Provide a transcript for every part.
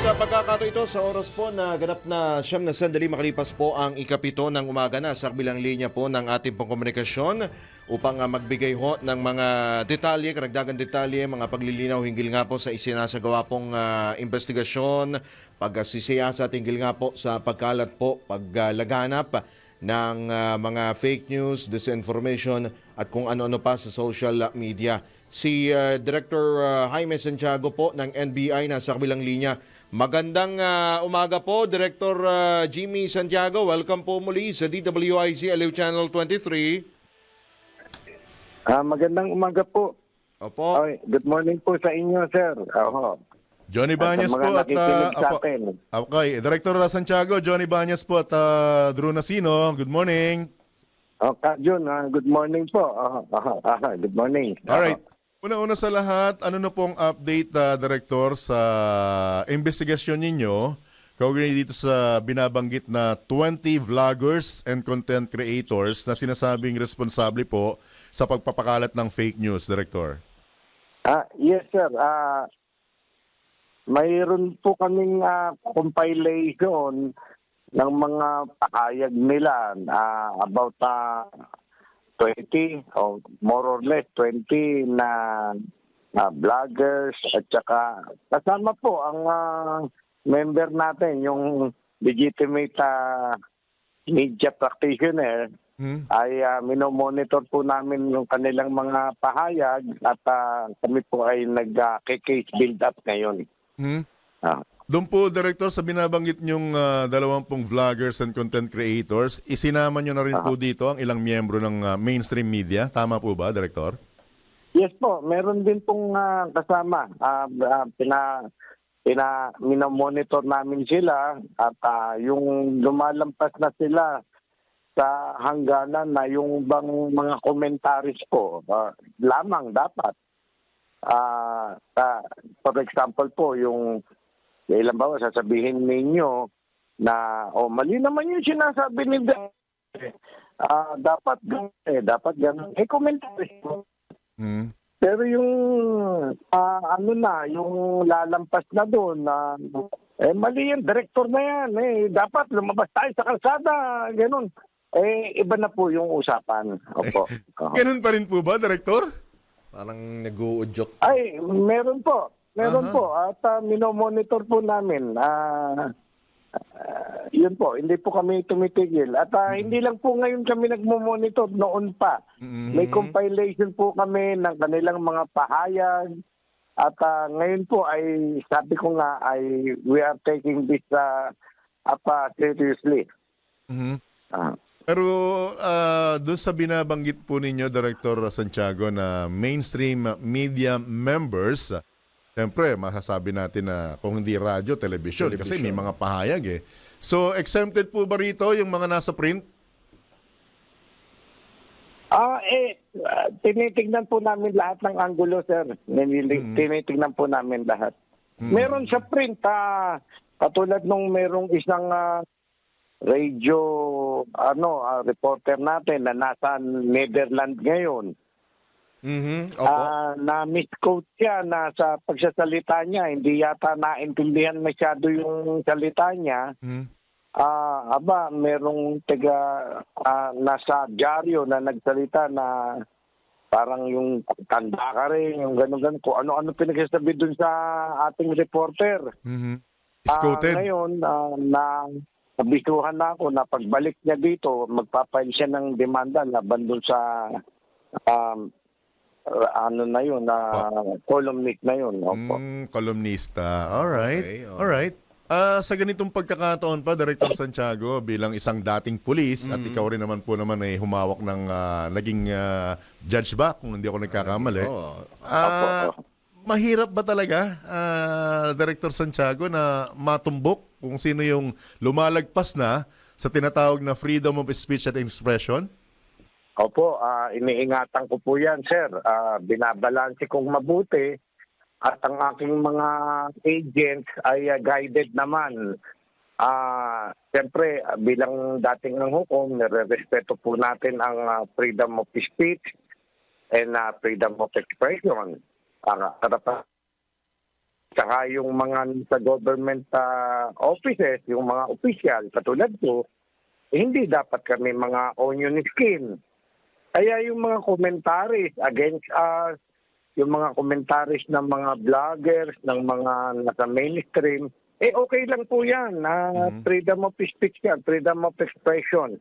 Sa pagkakato ito, sa oras po na ganap na siyam na sandali makalipas po ang ikapito ng umaga na sa kabilang linya po ng ating pangkomunikasyon upang ah, magbigay ho ng mga detalye, karagdagan detalye, mga paglilinaw hinggil nga po sa isinasagawa pong ah, investigasyon, pagsisiyasa at hinggil nga po sa pagkalat po, paglaganap ng ah, mga fake news, disinformation at kung ano-ano pa sa social media. Si ah, Director ah, Jaime Santiago po ng NBI nasa kabilang linya. Magandang ah, umaga po, Director ah, Jimmy Santiago. Welcome po muli sa DWIC Aliw Channel 23. Ah, magandang umaga po. Opo. Ay, good morning po sa inyo, sir. Oho. Johnny sa Banyas po at uh, sa apo, okay, Director Santiago, Johnny Banyas po at uh, Drew Nasino. Good morning. Oh, Ka Jun, ah, good morning po. Ah, ah, ah, good morning. Alright. Una-una sa lahat, ano na pong update, uh, Director, sa investigasyon ninyo kaugnay dito sa binabanggit na 20 vloggers and content creators na sinasabing responsable po sa pagpapakalat ng fake news, Director? Ah, yes, sir. Ah, mayroon po kaming ah, compilation ng mga pahayag nila ah, about ah, 20 or more or less 20 na ah, vloggers at saka kasama po ang ah, member natin yung legitimate ah, media practitioner Hmm? ay uh, minomonitor po namin yung kanilang mga pahayag at ah, kami po ay nag-case build up ngayon. Hmm? Ah. Doon po, Director, sa binabanggit nyong uh, dalawampung vloggers and content creators, isinama nyo na rin po dito ang ilang miyembro ng uh, mainstream media. Tama po ba, Director? Yes po, meron din pong ah, kasama. Ah, ah, pina pina minomonitor namin sila at ah, yung lumalampas na sila sa hangganan na yung bang mga commentaries po ah, lamang dapat. Ah, ah, for example po, yung ilan ba sasabihin ninyo na oh mali naman yung sinasabi ni Dan. Ah, dapat ganun eh, dapat ganun. Eh commentaries po. Hmm? Pero yung ah, ano na, yung lalampas na doon na eh mali yan, director na yan. Eh dapat lumabas tayo sa kalsada, ganun. Eh iba na po yung usapan. Opo. Ganun pa rin po ba, Director? Parang nag-uudyok. Ay, meron po. Meron Aha. po at uh, minomonitor po namin. Ah ah, yun po, hindi po kami tumitigil. At ah, hindi lang po ngayon kami nagmo-monitor, noon pa. Mhm. May compilation po kami ng kanilang mga pahayag. At ah, ngayon po ay sabi ko nga ay we are taking this uh, up ah, seriously. Mhm. Ah. Pero uh, doon sa binabanggit po ninyo, Director Santiago, na mainstream media members, uh, siyempre, masasabi natin na kung hindi radyo, television, kasi may mga pahayag eh. So, exempted po ba rito yung mga nasa print? Ah, eh, ah, tinitignan po namin lahat ng angulo, sir. Ninilig, Tinitignan po namin lahat. Meron sa print, ah, katulad nung merong isang ah, radio, ano, ah, reporter natin na nasa Netherlands ngayon. Mhm. Opo. Ah, na misquote siya na sa pagsasalita niya, hindi yata naintindihan masyado yung salita niya. Hmm? Ah, aba, merong taga ah, nasa dyaryo na nagsalita na parang yung tanda ka rin, yung gano'n-gano'n. Kung ano-ano pinagsasabi dun sa ating reporter. Mhm. Ah, Scouted? ngayon, ah, na nabisuhan na ako na pagbalik niya dito, magpapail siya ng demanda laban dun sa um, ah, ano na yun, na columnist na yun. Opo. Mm, columnista. Alright. Okay, oh. Alright. Ah, sa ganitong pagkakataon pa, Director Santiago, bilang isang dating pulis at Mm-hmm. ikaw rin naman po naman ay humawak ng ah, naging ah, judge ba, kung hindi ako nagkakamali. Oo. Ah, mahirap ba talaga, ah, Director Santiago, na matumbok kung sino yung lumalagpas na sa tinatawag na freedom of speech at expression? Opo, ah, iniingatan ko po yan, sir. Ah, binabalanse kong mabuti at ang aking mga agents ay ah, guided naman. Ah, Siyempre, bilang dating ng hukom, nire-respeto po natin ang ah, freedom of speech and ah, freedom of expression. Para, para saka yung mga sa government ah, offices, yung mga official, katulad ko, eh, hindi dapat kami mga onion skin. Kaya yung mga commentaries against us, yung mga commentaries ng mga vloggers, ng mga nasa mainstream, eh okay lang po yan. na Freedom of speech yan, freedom of expression.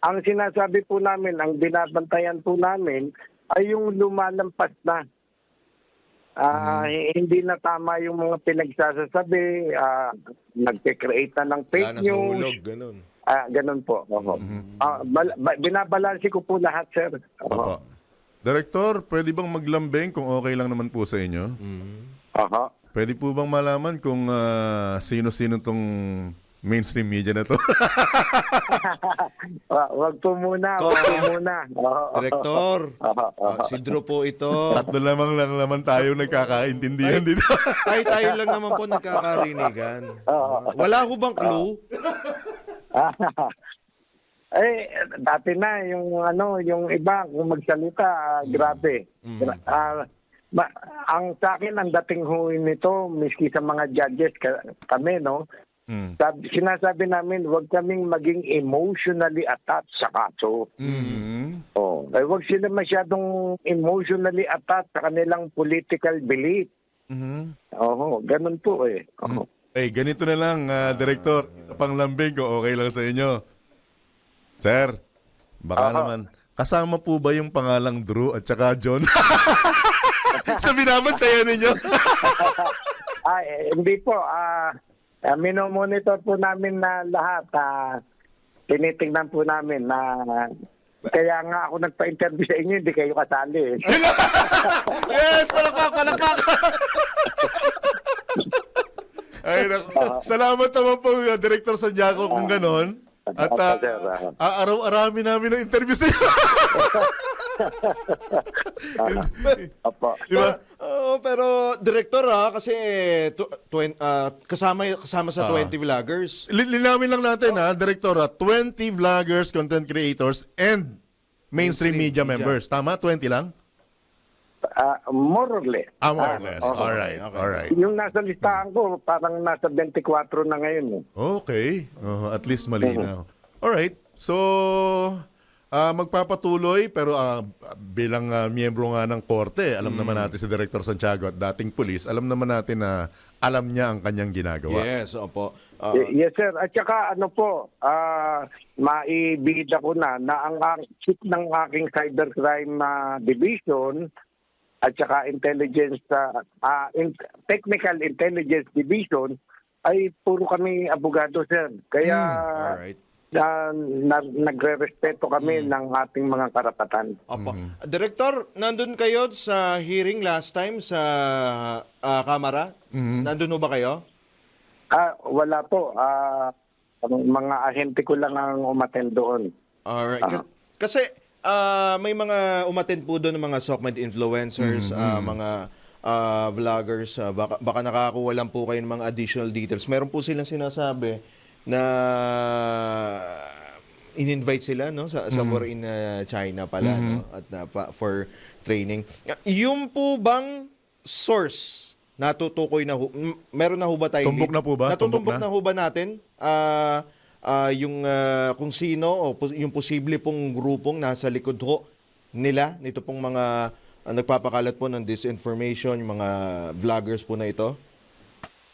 Ang sinasabi po namin, ang binabantayan po namin, ay yung lumalampas na. Ah, Hindi na tama yung mga pinagsasasabi, ah, nagpe-create na ng fake na sa news. hulog, ganun. Ah, ganun po. Oho. Ah, bal- ba- binabalansi ko po lahat, sir. Oho. Opo. Director, pwede bang maglambing kung okay lang naman po sa inyo? Oho. Pwede po bang malaman kung ah, sino-sino tong mainstream media na to? Ah, wag po muna, wag po muna. Oho. Director, Oho, ah, si Drew po ito. Tatlo lamang lang naman tayo nagkakaintindihan dito. Tayo tayo lang naman po nagkakarinigan. Oo. Wala ho bang clue? eh, dati na yung ano, yung iba kung magsalita, ah, grabe. Gra- ah, ma- ang sa akin ang dating ho nito, miski sa mga judges ka- kami, no? Mm. Sabi, sinasabi namin, huwag kaming maging emotionally attached sa kaso. Mhm. Oh, eh, wag sila masyadong emotionally attached sa kanilang political belief. Mhm. Oo, ganun po eh. Oo. Eh, ganito na lang, ah, Director. Isa pang lambing ko, okay lang sa inyo. Sir, baka Aha. naman, kasama po ba yung pangalang Drew at saka John? sa binabantayan ninyo? Ah, eh, hindi po. Ah, uh, minomonitor po namin na lahat. Ah, tinitingnan po namin na kaya nga ako nagpa-interview sa inyo, hindi kayo kasali. eh. yes, palakpak, palakpak! Ay, naku. Salamat naman po, uh, Director Santiago, kung ganon. At uh. Ah. aaraw-arami namin ng interview sa iyo. Opo. Di ba? Oo, pero director ha, kasi tu- twen- ah, kasama kasama sa Ah. 20 vloggers. Li- Linawin lang natin ha, Director, ha, 20 vloggers, content creators, and mainstream, Mainstream media, media. members. Tama? 20 lang? Ah, more or less. Ah, more or Ah, less. oo. Alright, okay. alright. Yung nasa listahan ko, parang nasa 24 na ngayon. eh. Okay. Oh, at least malinaw. Alright. So, ah, magpapatuloy pero ah, bilang ah, miyembro nga ng korte, alam naman natin si Director Santiago at dating pulis, alam naman natin na alam niya ang kanyang ginagawa. Yes, opo. Y- yes, sir. At saka ano po, ah maibida ko na na ang, ang chief ng aking cybercrime ah, division at saka intelligence ah, ah, in- technical intelligence division ay puro kami abogado, sir. Kaya alright. na, na- nagre-respeto kami ng ating mga karapatan. Opo. Director, nandun kayo sa hearing last time sa ah, Kamara? Nandun ho ba kayo? Ah, wala po. Ah, ang mga ahente ko lang ang umattend doon. Alright. Kas- Kasi ah, may mga umattend po doon ng mga Sokmed influencers, ah, mga ah, vloggers. ah, baka, baka nakakuha lang po kayo ng mga additional details. Meron po silang sinasabi na in-invite sila no sa sa war in ah, China pala no at na, pa- for training. Yung po bang source natutukoy na ho, meron na ho ba tayo Tumbok na po ba? Natutumbok Tumbok na? na? ho ba natin ah ah, yung ah, kung sino o yung posible pong grupong nasa likod ho nila nito pong mga ah, nagpapakalat po ng disinformation, yung mga vloggers po na ito?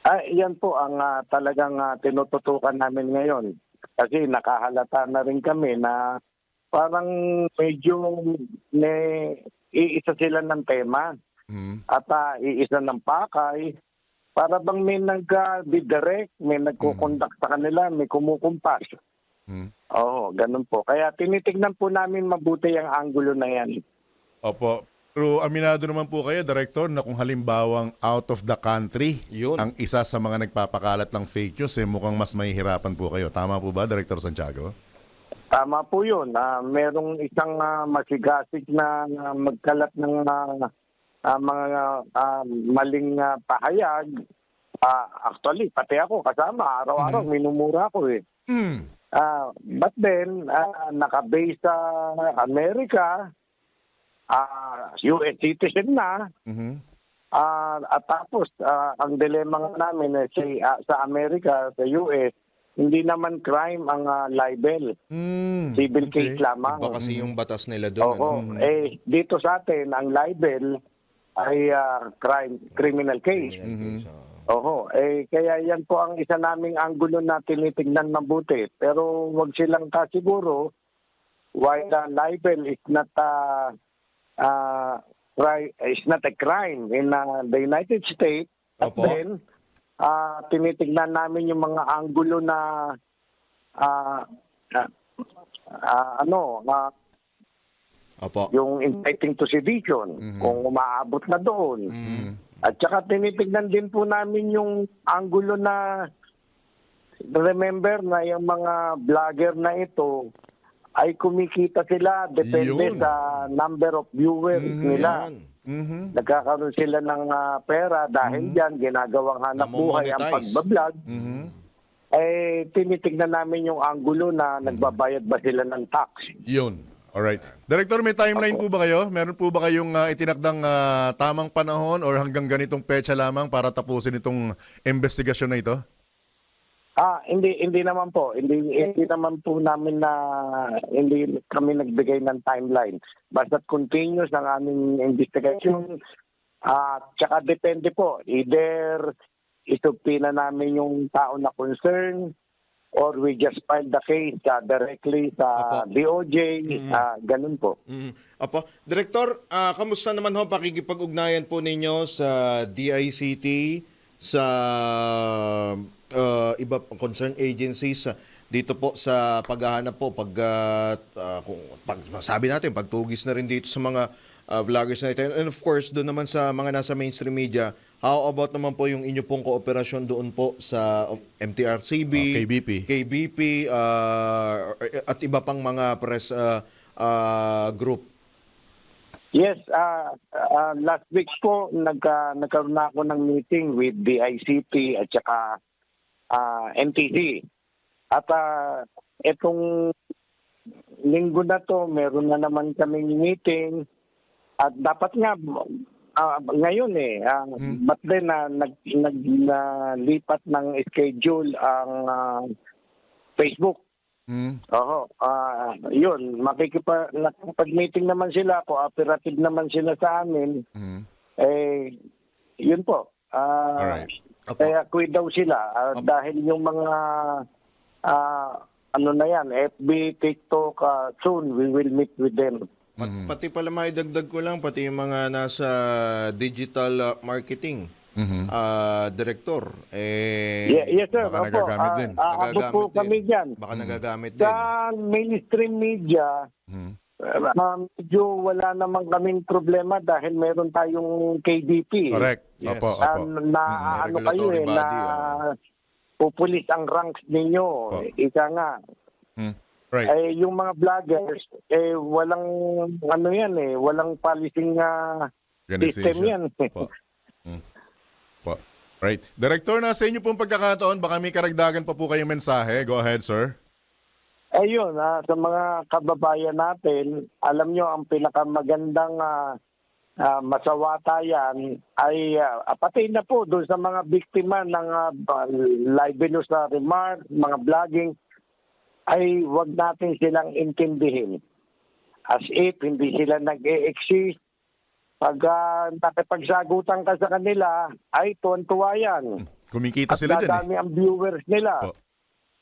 Ah, yan po ang ah, talagang ah, tinututukan namin ngayon. Kasi nakahalata na rin kami na parang medyo may iisa sila ng tema Mhm. at ah, iisa ng pakay. Para bang may nag-direct, may nagkukondak sa kanila, may kumukumpas. Mhm. Oo, ganun po. Kaya tinitignan po namin mabuti ang anggulo na yan. Opo. Pero aminado naman po kayo, Director, na kung halimbawang out of the country Yun. ang isa sa mga nagpapakalat ng fake news, eh, mukhang mas mahihirapan po kayo. Tama po ba, Director Santiago? Tama po yun. Ah, merong isang ah, masigasig na na magkalat ng ah, ah, mga ah, maling ah, pahayag. Ah, actually, pati ako kasama. Araw-araw minumura ko eh. Mm. Ah, but then, ah, nakabase sa Amerika, ah, US citizen na, Mhm. Ah, at tapos, ah, ang dilema nga namin eh, si, ah, sa Amerika, sa US, hindi naman crime ang ah, libel. Mm, Civil okay. case lamang. Iba kasi yung batas nila doon. Oo. ano? Eh, dito sa atin, ang libel ay ah, crime, criminal case. Mhm. Oo. Eh, kaya yan po ang isa naming anggulo na tinitingnan mabuti. Pero wag silang kasiguro while the libel is not a, uh, cri- is not a crime in uh, the United States. At Opo. then, ah, tinitingnan namin yung mga anggulo na ah, ah, ah, ano, ah, Opo. yung inciting to sedition, kung umaabot na doon. Mhm. At saka tinitignan din po namin yung anggulo na remember na yung mga vlogger na ito ay kumikita sila depende Yun. sa number of viewers nila. Yan. Mhm. Nagkakaroon sila ng ah, pera dahil diyan ginagawang hanap buhay ang pagbablog. Mhm. Eh tinitignan namin yung anggulo na nagbabayad ba sila ng tax. Yun. Alright. Director, may timeline po ba kayo? Meron po ba kayong ah, itinakdang ah, tamang panahon or hanggang ganitong petsa lamang para tapusin itong investigasyon na ito? Ah, hindi hindi naman po. Hindi hindi naman po namin na hindi kami nagbigay ng timeline. Basta continuous ang aming investigation. Ah, tsaka depende po. Either isupina namin yung tao na concern or we just file the case ah, directly sa Apo. DOJ. Ah, ganun po. Mhm. Apo, Director, ah, kamusta naman ho pakikipag-ugnayan po ninyo sa DICT, sa ah, iba pang concerned agencies ah, dito po sa paghahanap po pag ah, kung pag sabi natin pagtugis na rin dito sa mga ah, vloggers na ito. And of course, doon naman sa mga nasa mainstream media, how about naman po yung inyo pong kooperasyon doon po sa MTRCB, Ah, KBP. KBP ah, at iba pang mga press ah, ah, group. Yes, ah ah, last week po nagka, nagkaroon na ako ng meeting with the ICT at saka ah, NTC. At ah, itong linggo na to, meron na naman kaming meeting at dapat nga ah, ngayon eh, ah, but then na nag, nag nalipat ng schedule ang ah, Facebook Mhm. Oo, ah yun, makikipa, nakipag-meeting naman sila, cooperative naman sila sa amin. Mhm. Eh, yun po. Ah, Alright. Opo. Kaya quit daw sila ah, dahil yung mga ah, ano na yan, FB, TikTok, ah, soon we will meet with them. Pat- Pati pala maidagdag ko lang, pati yung mga nasa digital uh, marketing Mhm. ah, director. Eh, Ye- yes sir, baka opo. nagagamit Ah, din. ah, abot nagagamit po din. kami dyan. Baka nagagamit din. Sa mainstream media, Mhm. ah, medyo wala naman kaming problema dahil meron tayong KDP. Correct. Yes. Opo, Ah, opo. na Mm, ano kayo eh, na body, oh. Pupulis ang ranks ninyo. Oh. Ika nga. Mhm. Right. Eh, yung mga vloggers, eh, walang, ano yan eh, walang policing uh, system yan. Po. Mm. Po. Right. Director, nasa inyo pong pagkakataon, baka may karagdagan pa po kayong mensahe. Go ahead, sir. Ayun, ah, sa mga kababayan natin, alam nyo, ang pinakamagandang ah, ah, masawata yan ay ah, pati na po doon sa mga biktima ng uh, libelous na remark, mga vlogging, ay wag natin silang intindihin. As if hindi sila nag-e-exist. Pag uh, nakipagsagutan ka sa kanila, ay tuwan-tuwa yan. Kumikita At sila dyan eh. ang viewers nila. Po.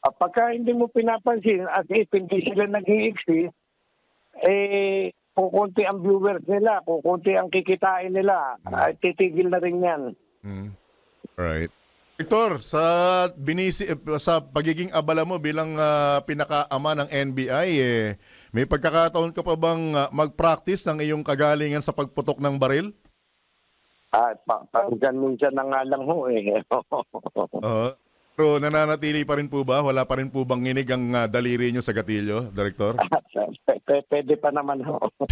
Ah, pagka hindi mo pinapansin, as if hindi sila nag-i-exist, eh, kukunti ang viewers nila, kukunti ang kikitain nila, ay titigil na rin yan. Mm. Right. Victor, sa binisi eh, sa pagiging abala mo bilang ah, pinakaama ng NBI eh may pagkakataon ka pa bang ah, mag-practice ng iyong kagalingan sa pagputok ng baril? At pa, minsan na nga lang ho eh. Oo. Pero nananatili pa rin po ba? Wala pa rin po bang nginig ang ah, daliri nyo sa gatilyo, Director? P- p- Pwede pa naman ho.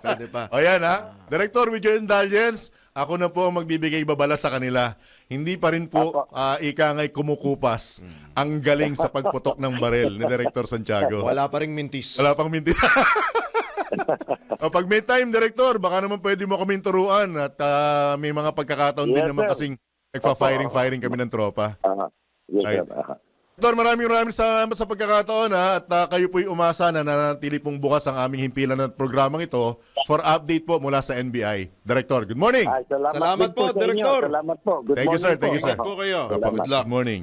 Pwede pa. O yan ha. Director, with your indulgence, ako na po ang magbibigay babala sa kanila. Hindi pa rin po ah, ika nga'y kumukupas ang galing sa pagputok ng baril ni Director Santiago. Wala pa ring mintis. Wala pang mintis. o, pag may time, Director, baka naman pwede mo kaming turuan at ah, may mga pagkakataon din Yes, naman sir. kasing nagpa-firing-firing kami ng tropa. Ah, yes, Right. sir. Ah. Doktor, maraming maraming salamat sa pagkakataon ha at ah, kayo po'y umasa na nanatili pong bukas ang aming himpilan ng programang ito for update po mula sa NBI. Director, good morning. Ay, salamat, Salamat po. Director. Salamat po. Good Thank you, morning sir. Thank you, sir. Po kayo. Opo, Good luck. Good morning.